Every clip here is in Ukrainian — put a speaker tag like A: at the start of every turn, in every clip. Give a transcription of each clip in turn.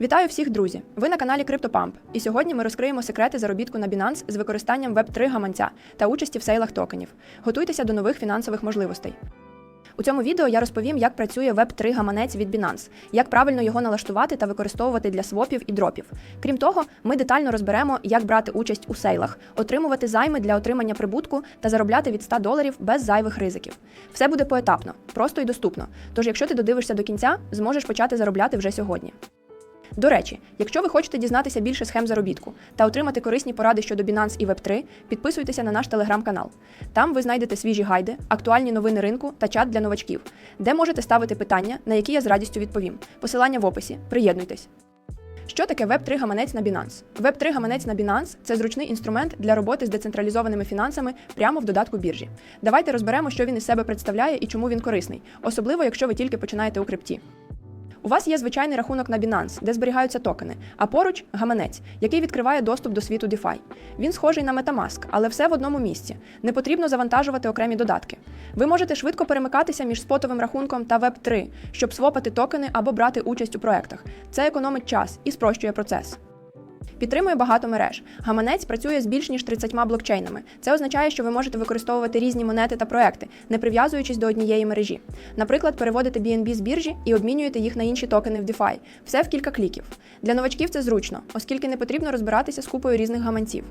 A: Вітаю всіх, друзі! Ви на каналі CryptoPump. І сьогодні ми розкриємо секрети заробітку на Binance з використанням Web3 гаманця та участі в сейлах токенів. Готуйтеся до нових фінансових можливостей. У цьому відео я розповім, як працює Web3 гаманець від Binance, як правильно його налаштувати та використовувати для свопів і дропів. Крім того, ми детально розберемо, як брати участь у сейлах, отримувати займи для отримання прибутку та заробляти від 100 доларів без зайвих ризиків. Все буде поетапно, просто і доступно. Тож, якщо ти додивишся до кінця, зможеш почати заробляти вже сьогодні. До речі, якщо ви хочете дізнатися більше схем заробітку та отримати корисні поради щодо Binance і Web3, підписуйтеся на наш телеграм-канал. Там ви знайдете свіжі гайди, актуальні новини ринку та чат для новачків, де можете ставити питання, на які я з радістю відповім. Посилання в описі. Приєднуйтесь. Що таке Web3 гаманець на Binance? Web3 гаманець на Binance – це зручний інструмент для роботи з децентралізованими фінансами прямо в додатку біржі. Давайте розберемо, що він із себе представляє і чому він корисний, особливо якщо ви тільки починаєте у крипті. У вас є звичайний рахунок на Binance, де зберігаються токени, а поруч гаманець, який відкриває доступ до світу DeFi. Він схожий на Metamask, але все в одному місці. Не потрібно завантажувати окремі додатки. Ви можете швидко перемикатися між спотовим рахунком та Web3, щоб свопати токени або брати участь у проектах. Це економить час і спрощує процес. Підтримує багато мереж. Гаманець працює з більш ніж 30 блокчейнами. Це означає, що ви можете використовувати різні монети та проекти, не прив'язуючись до однієї мережі. Наприклад, переводите BNB з біржі і обмінюєте їх на інші токени в DeFi. Все в кілька кліків. Для новачків це зручно, оскільки не потрібно розбиратися з купою різних гаманців.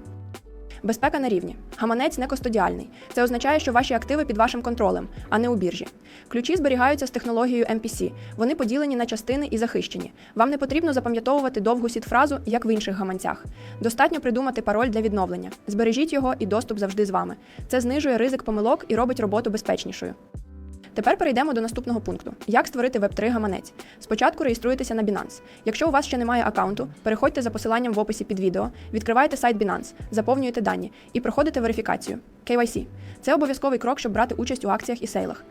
A: Безпека на рівні. Гаманець не костодіальний. Це означає, що ваші активи під вашим контролем, а не у біржі. Ключі зберігаються з технологією MPC. Вони поділені на частини і захищені. Вам не потрібно запам'ятовувати довгу сіт-фразу, як в інших гаманцях. Достатньо придумати пароль для відновлення. Збережіть його і доступ завжди з вами. Це знижує ризик помилок і робить роботу безпечнішою. Тепер перейдемо до наступного пункту: як створити Web3 гаманець. Спочатку реєструєтеся на Binance. Якщо у вас ще немає аккаунту, переходьте за посиланням в описі під відео, відкриваєте сайт Binance, заповнюєте дані і проходите верифікацію KYC. Це обов'язковий крок, щоб брати участь у акціях і сейлах.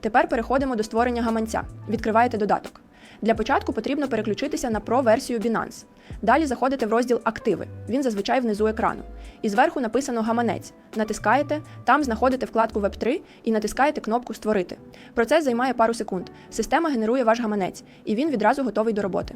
A: Тепер переходимо до створення гаманця. Відкриваєте додаток. Для початку потрібно переключитися на Pro-версію Binance. Далі заходите в розділ Активи. Він зазвичай внизу екрану. І зверху написано Гаманець. Натискаєте, там знаходите вкладку Web3 і натискаєте кнопку Створити. Процес займає пару секунд. Система генерує ваш гаманець, і він відразу готовий до роботи.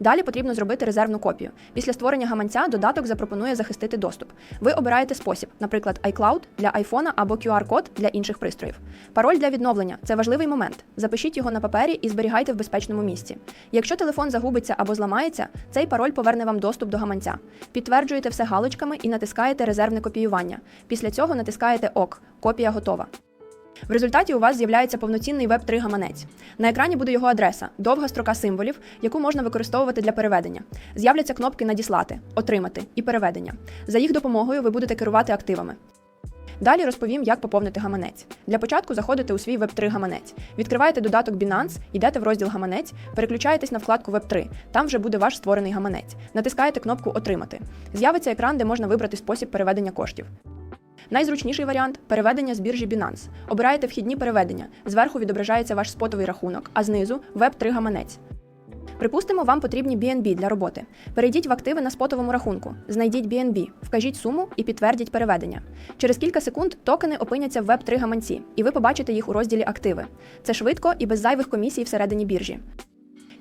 A: Далі потрібно зробити резервну копію. Після створення гаманця додаток запропонує захистити доступ. Ви обираєте спосіб, наприклад, iCloud для iPhone або QR-код для інших пристроїв. Пароль для відновлення це важливий момент. Запишіть його на папері і зберігайте в безпечному місці. Якщо телефон загубиться або зламається, цей пароль поверне вам доступ до гаманця. Підтверджуєте все галочками і натискаєте резервне копіювання. Після цього натискаєте ОК. Копія готова. В результаті у вас з'являється повноцінний Web3 гаманець. На екрані буде його адреса, довга строка символів, яку можна використовувати для переведення. З'являться кнопки Надіслати, Отримати і переведення. За їх допомогою ви будете керувати активами. Далі розповім, як поповнити гаманець. Для початку заходите у свій Web3 гаманець, відкриваєте додаток Binance, йдете в розділ Гаманець, переключаєтесь на вкладку Web3. Там вже буде ваш створений гаманець. Натискаєте кнопку Отримати. З'явиться екран, де можна вибрати спосіб переведення коштів. Найзручніший варіант переведення з біржі Binance. Обираєте вхідні переведення. Зверху відображається ваш спотовий рахунок, а знизу Web3 гаманець. Припустимо, вам потрібні BNB для роботи. Перейдіть в активи на спотовому рахунку, знайдіть BNB, вкажіть суму і підтвердіть переведення. Через кілька секунд токени опиняться в Web3 гаманці, і ви побачите їх у розділі Активи. Це швидко і без зайвих комісій всередині біржі.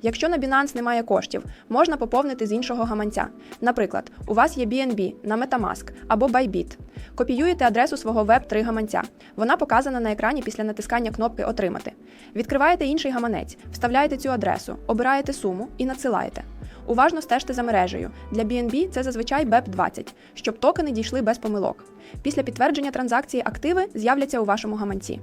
A: Якщо на Binance немає коштів, можна поповнити з іншого гаманця. Наприклад, у вас є BNB на Metamask або Bybit. Копіюєте адресу свого Web3 гаманця. Вона показана на екрані після натискання кнопки Отримати. Відкриваєте інший гаманець, вставляєте цю адресу, обираєте суму і надсилаєте. Уважно стежте за мережею. Для BNB це зазвичай BEP20, щоб токени дійшли без помилок. Після підтвердження транзакції активи з'являться у вашому гаманці.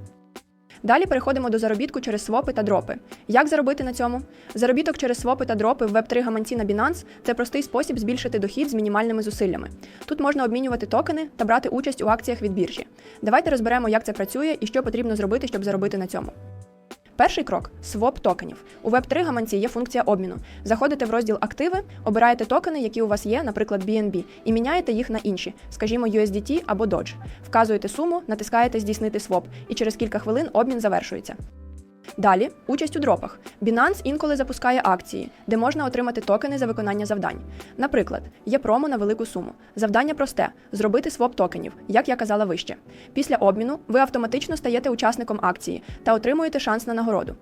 A: Далі переходимо до заробітку через свопи та дропи. Як заробити на цьому? Заробіток через свопи та дропи в Web3 гаманці на Binance – це простий спосіб збільшити дохід з мінімальними зусиллями. Тут можна обмінювати токени та брати участь у акціях від біржі. Давайте розберемо, як це працює і що потрібно зробити, щоб заробити на цьому. Перший крок своп токенів. У Web3 гаманці є функція обміну. Заходите в розділ Активи, обираєте токени, які у вас є, наприклад, BNB, і міняєте їх на інші, скажімо, USDT або Dodge. Вказуєте суму, натискаєте Здійснити своп, і через кілька хвилин обмін завершується. Далі участь у дропах. Binance інколи запускає акції, де можна отримати токени за виконання завдань. Наприклад, є промо на велику суму. Завдання просте зробити своп токенів, як я казала вище. Після обміну ви автоматично стаєте учасником акції та отримуєте шанс на нагороду.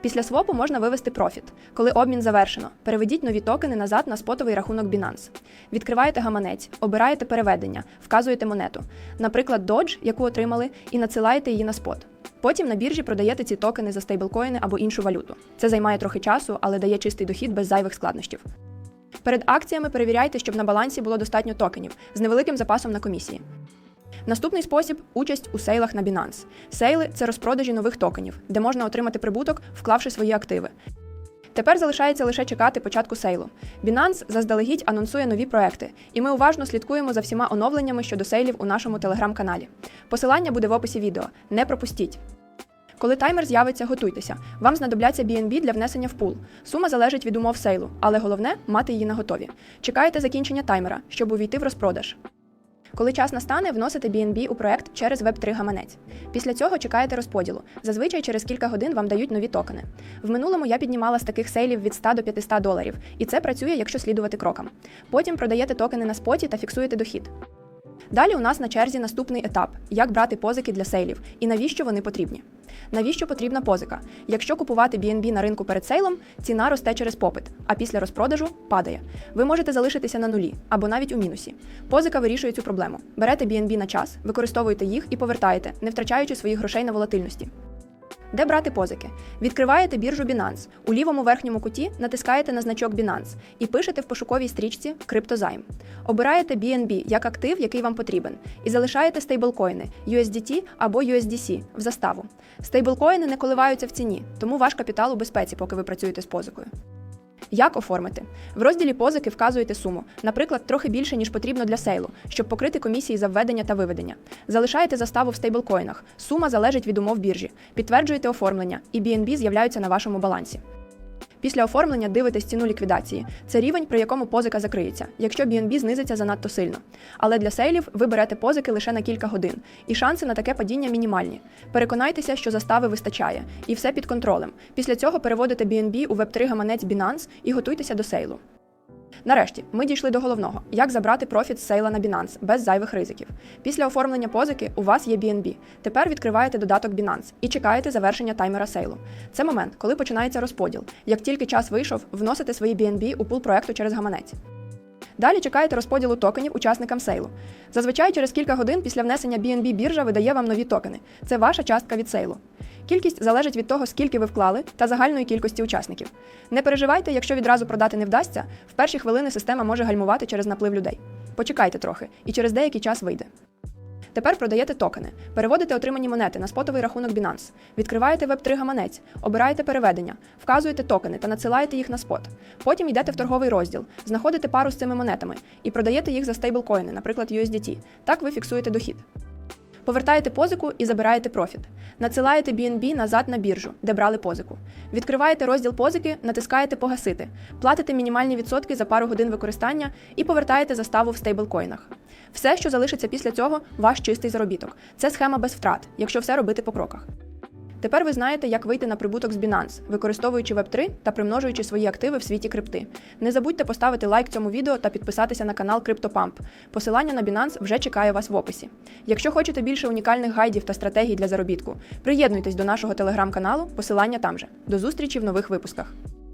A: Після свопу можна вивести профіт. Коли обмін завершено, переведіть нові токени назад на спотовий рахунок Binance. Відкриваєте гаманець, обираєте переведення, вказуєте монету, наприклад, Dodge, яку отримали, і надсилаєте її на спот. Потім на біржі продаєте ці токени за стейблкоїни або іншу валюту. Це займає трохи часу, але дає чистий дохід без зайвих складнощів. Перед акціями перевіряйте, щоб на балансі було достатньо токенів з невеликим запасом на комісії. Наступний спосіб участь у сейлах на Binance. Сейли це розпродажі нових токенів, де можна отримати прибуток, вклавши свої активи. Тепер залишається лише чекати початку сейлу. Binance заздалегідь анонсує нові проекти, і ми уважно слідкуємо за всіма оновленнями щодо сейлів у нашому телеграм-каналі. Посилання буде в описі відео. Не пропустіть! Коли таймер з'явиться, готуйтеся. Вам знадобляться BNB для внесення в пул. Сума залежить від умов сейлу, але головне мати її на готові. Чекаєте закінчення таймера, щоб увійти в розпродаж. Коли час настане, вносите BNB у проект через Web3 гаманець. Після цього чекаєте розподілу. Зазвичай через кілька годин вам дають нові токени. В минулому я піднімала з таких сейлів від 100 до 500 доларів, і це працює, якщо слідувати крокам. Потім продаєте токени на споті та фіксуєте дохід. Далі у нас на черзі наступний етап: як брати позики для сейлів і навіщо вони потрібні. Навіщо потрібна позика? Якщо купувати BNB на ринку перед сейлом, ціна росте через попит, а після розпродажу падає. Ви можете залишитися на нулі або навіть у мінусі. Позика вирішує цю проблему. Берете BNB на час, використовуєте їх і повертаєте, не втрачаючи своїх грошей на волатильності. Де брати позики? Відкриваєте біржу Binance. У лівому верхньому куті натискаєте на значок Binance і пишете в пошуковій стрічці Криптозайм. Обираєте BNB як актив, який вам потрібен, і залишаєте стейблкоїни USDT або USDC в заставу. Стейблкоїни не коливаються в ціні, тому ваш капітал у безпеці, поки ви працюєте з позикою. Як оформити? В розділі позики вказуєте суму, наприклад, трохи більше, ніж потрібно для сейлу, щоб покрити комісії за введення та виведення. Залишаєте заставу в стейблкоїнах. Сума залежить від умов біржі. Підтверджуєте оформлення, і BNB з'являються на вашому балансі. Після оформлення дивитесь ціну ліквідації. Це рівень, при якому позика закриється, якщо BNB знизиться занадто сильно. Але для сейлів ви берете позики лише на кілька годин, і шанси на таке падіння мінімальні. Переконайтеся, що застави вистачає, і все під контролем. Після цього переводите BNB у Web3 гаманець Binance і готуйтеся до сейлу. Нарешті ми дійшли до головного: як забрати профіт з сейла на Binance без зайвих ризиків. Після оформлення позики у вас є BNB. Тепер відкриваєте додаток Binance і чекаєте завершення таймера сейлу. Це момент, коли починається розподіл. Як тільки час вийшов, вносите свої BNB у пул проекту через гаманець. Далі чекаєте розподілу токенів учасникам сейлу. Зазвичай через кілька годин після внесення BNB біржа видає вам нові токени. Це ваша частка від сейлу. Кількість залежить від того, скільки ви вклали, та загальної кількості учасників. Не переживайте, якщо відразу продати не вдасться, в перші хвилини система може гальмувати через наплив людей. Почекайте трохи, і через деякий час вийде. Тепер продаєте токени, переводите отримані монети на спотовий рахунок Binance, відкриваєте Web3 гаманець, обираєте переведення, вказуєте токени та надсилаєте їх на спот. Потім йдете в торговий розділ, знаходите пару з цими монетами і продаєте їх за стейблкоїни, наприклад, USDT. Так ви фіксуєте дохід. Повертаєте позику і забираєте профіт. Надсилаєте BNB назад на біржу, де брали позику. Відкриваєте розділ позики, натискаєте Погасити, платите мінімальні відсотки за пару годин використання і повертаєте заставу в стейблкоїнах. Все, що залишиться після цього, ваш чистий заробіток. Це схема без втрат, якщо все робити по кроках. Тепер ви знаєте, як вийти на прибуток з Binance, використовуючи Web3 та примножуючи свої активи в світі крипти. Не забудьте поставити лайк цьому відео та підписатися на канал CryptoPump. Посилання на Binance вже чекає вас в описі. Якщо хочете більше унікальних гайдів та стратегій для заробітку, приєднуйтесь до нашого телеграм-каналу, посилання там же. До зустрічі в нових випусках.